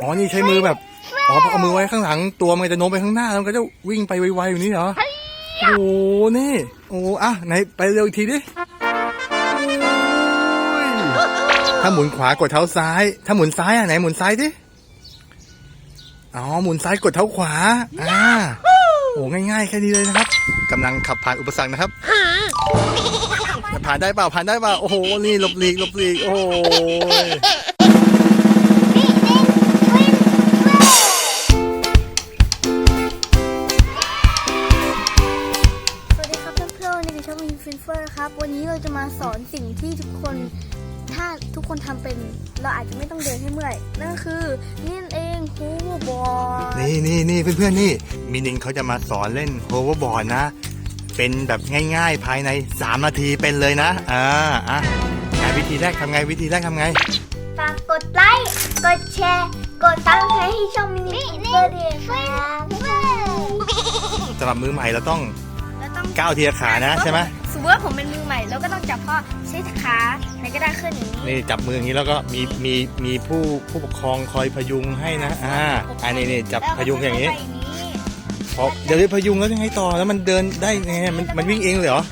อ๋อ นี่ใช้มือแบบ อ๋อพอเอามือไว้ข้างหลังตัวมันจะโน้มไปข้างหน้าแล้วมันก็จะวิ่งไปไวๆอยู่นี่เหรอ โอ้โหนี่ โอ้อะไหนไปเร็วอีกทีดิโอ้ยถ้าหมุนขวากดเท้าซ้าย ถ้าหมุนซ้ายอะไหนหมุนซ้ายดิ อ๋อ หมุนซ้ายกดเท้าขวา อ่า โอ้ง่ายๆแค่นี้เลยนะครับกำลังขับผ่านอุปสรรคนะครับจะผ่านได้เปล่าผ่านได้เปล่าโอ้โหนี่หลบหลีกหลบหลีกโอ้โถ้าทุกคนทำเป็นเราอาจจะไม่ต้องเดินให้เมื่อย นั่นก็คือนี่นเองฮูบอร์ดนี่นี่นี่เพื่อนๆนี่มินิงเขาจะมาสอนเล่นโฮเวอร์บอร์ดนะ เป็นแบบง่าย ๆ ภายใน 3 นาทีเป็นเลยนะอ่าอะไหนวิธีแรกทำไงวิธีแรกทำไง ฝากกดไลค์ กดแชร์ กดตั้งใจให้ช่องมินิฟินเฟอร์ด้วยครับ สำหรับมือใหม่เราต้องแล้วต้อง ก้าวทีละขานะใช่ไหมสมมติว่าผมเป็นมือใหม่ แล้วก็ต้องจับพ่อใช้ขาไหนก็ได้ขึ้นอย่างนี้นี่จับมืออย่างนี้แล้วก็มีมีมีผู้ผู้ปกครองคอยพยุงให้นะอ่าอันนี้นี่จับพยุงอย่างนี้นี้พอเดี๋ยวได้พยุงแล้วยังไงต่อแล้วมันเดินได้ไงมันมันวิ่งเองเลยเหรอ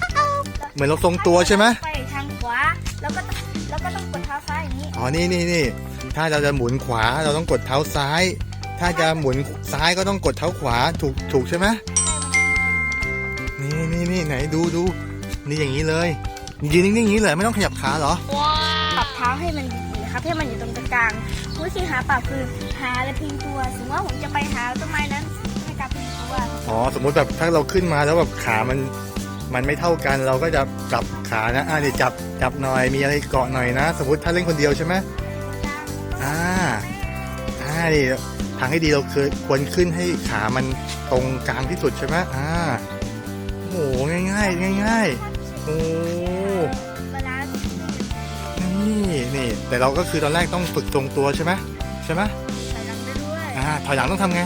เหมือนเราทรงตัวใช่ไหมไปทางขวาแล้วก็ต้องแล้วก็ต้องกดเท้าซ้ายอย่างนี้อ๋อนี่นี่นี่ถ้าเราจะหมุนขวาเราต้องกดเท้าซ้าย ถ้าจะหมุนซ้ายก็ต้องกดเท้าขวาถูกถูกใช่ไหม นี่นี่นี่ไหนดูดูนี่อย่างนี้เลยยืนนิ่งๆอย่างนี้เลยไม่ต้องขยับขาเหรอปรับเท้าให้มันดีๆนะครับให้มันอยู่ตรงกลางวิธีหาปรับคือหาและพิงตัว สมมติว่าผมจะไปหาต้นไม้นั้นให้การพิงตัวอ๋อสมมุติแบบถ้าเราขึ้นมาแล้วแบบขามันมันไม่เท่ากันเราก็จะปรับขานะอ่านี่จับจับหน่อยมีอะไรเกาะหน่อยนะ สมมติถ้าเล่นคนเดียวใช่ไหมอ่าอ่านี่ทางให้ดีเราเคยควรขึ้นให้ขามันตรงกลางที่สุดใช่ไหมอ่า โอ้โหง่ายๆง่ายๆโอ้บาลานซ์นี่นี่แต่เราก็คือตอนแรกต้องฝึกทรงตัวใช่ไหมใช่ไหมถอยหลังได้ด้วยอ่าถอยหลังต้องทำไง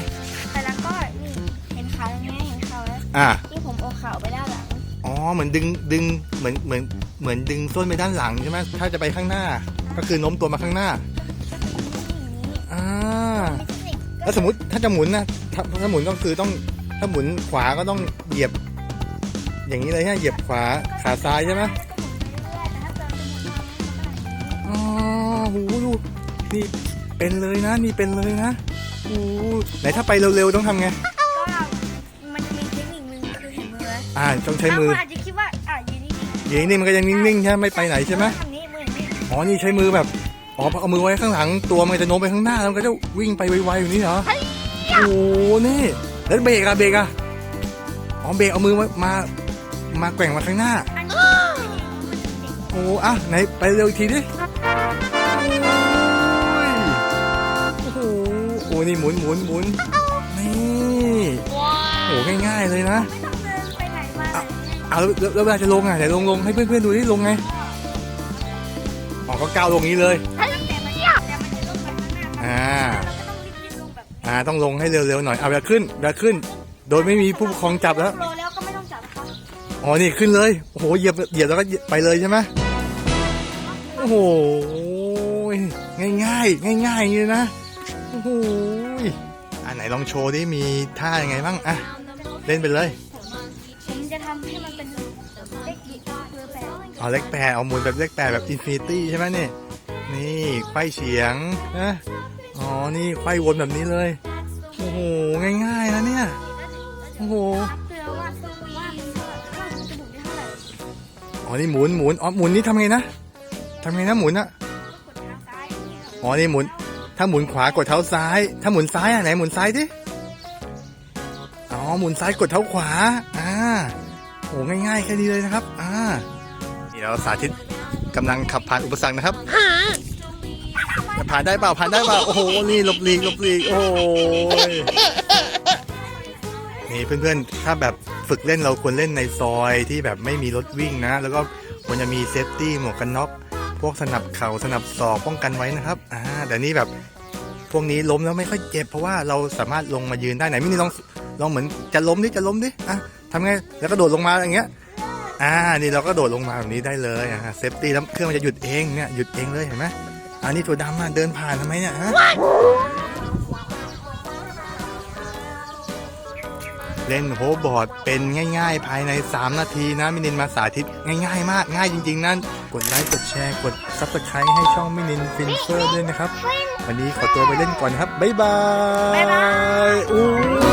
ถอยหลังก็นี่เห็นขาอย่างเงี้ยเห็นเขาแล้วอ่าที่ผมเอาขาไปด้านหลังอ๋อเหมือนดึงดึงเหมือนเหมือนเหมือนดึงส้นไปด้านหลังใช่ไหมถ้าจะไปข้างหน้า ก็คือโน้มตัวมาข้างหน้าอย่างนี้อ่ามีเทคนิคแล้วสมมติถ้าจะหมุนนะถ้าถ้าหมุนก็คือต้องถ้าหมุนขวาก็ต้องเหยียบ อย่างนี้เลยใช่ไหมเหยียบขวาขาซ้ายใช่ไหมอ๋อหูดูนี่เป็นเลยนะ นี่เป็นเลยนะโอ้ไหนถ้าไปเร็วๆต้องทำไงก็มันจะมีเทคนิคหนึ่งคือเห็นมือไหมอ่าต้องใช้มือถ้าคุณอาจจะคิดว่าอะยืนนี่อย่างนี้มันก็ยังนิ่งๆใช่ไหมไม่ไปไหนใช่ไหมทำนี้มืออย่างนี้อ๋อนี่ใช้มือแบบอ๋อพอเอามือไว้ข้างหลังตัวมันจะโน้มไปข้างหน้าแล้วมันก็จะวิ่งไปไวๆอยู่นี่เหรอโอ้โหนี่แล้วเบรกอะเบรกอะอ๋อเบรกเอามือมา มามาแกว่งมาข้างหน้าอันนี้โอ้อะไหนไปเร็วอีกทีดิ โอ้โหโอ้นี่หมุนหมุนหมุนนี่โอ้ง่ายๆเลยนะไม่ต้องเดินไปไหนมาเอาแล้วแล้วแล้วเวลาจะลงอะไหนลงลงให้เพื่อนๆดูที่ลงไงอ๋อก็ก้าวลงนี้เลยแต่มันแต่มันจะลงไปข้างหน้าอ่าเราก็ต้องรีบๆลงแบบอ่าต้องลงให้เร็วๆหน่อยเอาเวลาขึ้นเวลาขึ้น โดยไม่มีผู้ปกครองจับแล้ว อ๋อ นี่ขึ้นเลย โอ้โห เหยียบ เหยียบแล้วก็ไปเลยใช่ไหมโอ้โห ง่ายๆ ง่ายง่างนี้เลยนะ โอ้โหอันไหนลองโชว์ดิมีท่ายังไงบ้าง อะ เล่นไปเลย ผมจะทำให้มันเป็นเลขกี่เบอร์แปดเอาเลขแปดเอาหมุนแบบเลขแปดแบบอินฟินิตี้ใช่ไหมนี่ นี่ไขว้เฉียงนะ อ๋อ นี่ไขว้วนแบบนี้เลย โอ้โห ง่ายๆนะเนี่ย โอ้โห อ๋อนี่หมุนหมุนอ๋อหมุนนี่ทำไงนะทำไงนะหมุนอะกดทางซ้ายอ๋อนี่หมุน ถ้าหมุนขวากดเท้าซ้าย ถ้าหมุนซ้ายอะไหนหมุนซ้ายดิอ๋อหมุนซ้ายกดเท้าขวาอ่าโอ้ง่ายๆแค่นี้เลยนะครับอ่านี่เราสาธิตกำลังขับผ่านอุปสรรคนะครับจะผ่านได้เปล่าผ่านได้เปล่าโอ้โหนี่หลบหลีกหลบหลีกโอ้โห นี่เพื่อนๆ ถ้าแบบฝึกเล่นเราควรเล่นในซอยที่แบบไม่มีรถวิ่งนะ แล้วก็ควรจะมีเซฟตี้หมวกกันน็อกพวกสนับเข่าสนับศอกป้องกันไว้นะครับอ่าแต่นี่แบบพวกนี้ล้มแล้วไม่ค่อยเจ็บเพราะว่าเราสามารถลงมายืนได้ไหนมินี่ลองลองเหมือนจะล้มดิจะล้มดิอะทำไงแล้วก็โดดลงมาอย่างเงี้ยอ่านี่เราก็โดดลงมาแบบนี้ได้เลยอะเซฟตี้แล้วเครื่องมันจะหยุดเองเนี่ยหยุดเองเลยเห็นไหมอ่านี่ตัวดำอะเดินผ่านทำไมเนี่ยฮะ เล่นโฮบอร์ดเป็นง่าย ๆ ภายใน 3 นาทีนะมินินมาสาธิตง่าย ๆ มากง่ายจริง ๆ นั่น กดไลค์กดแชร์กดซับสไครต์ให้ช่องมินินฟินเฟอร์ด้วยนะครับ วันนี้ขอตัวไปเล่นก่อนครับ บ๊ายบาย บ๊ายบายโอ้